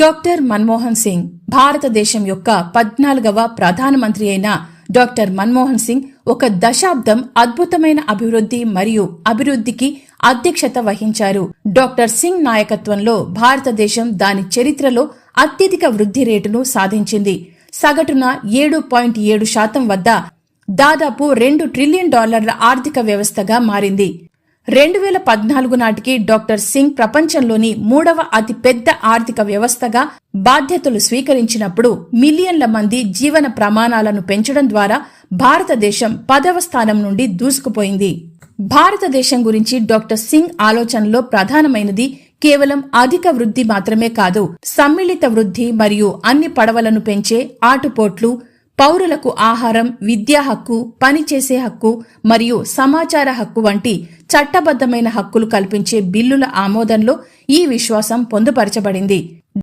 Doctor Manmohan Singh భారతదేశం యొక్క పద్నాలుగవ ప్రధానమంత్రి అయిన డాక్టర్ మన్మోహన్ సింగ్ ఒక దశాబ్దం అద్భుతమైన అభివృద్ధి మరియు అభివృద్ధికి అధ్యక్షత వహించారు. డాక్టర్ సింగ్ నాయకత్వంలో భారతదేశం దాని చరిత్రలో అత్యధిక వృద్ధి రేటును సాధించింది. సగటున ఏడు పాయింట్ ఏడు శాతం వద్ద దాదాపు రెండు ట్రిలియన్ డాలర్ల ఆర్థిక వ్యవస్థగా మారింది. రెండు వేల పద్నాలుగు నాటికి డాక్టర్ సింగ్ ప్రపంచంలోని మూడవ అతిపెద్ద ఆర్థిక వ్యవస్థగా బాధ్యతలు స్వీకరించినప్పుడు మిలియన్ల మంది జీవన ప్రమాణాలను పెంచడం ద్వారా భారతదేశం పదవ స్థానం నుండి దూసుకుపోయింది. భారతదేశం గురించి డాక్టర్ సింగ్ ఆలోచనలో ప్రధానమైనది కేవలం అధిక వృద్ధి మాత్రమే కాదు సమ్మిళిత వృద్ధి మరియు అన్ని పడవలను పెంచే ఆటుపోట్లు పౌరులకు ఆహారం విద్యా హక్కు పనిచేసే హక్కు మరియు సమాచార హక్కు వంటి చట్టబద్ధమైన హక్కులు కల్పించే బిల్లుల ఆమోదంలో ఈ విశ్వాసం పొందుపరచబడింది.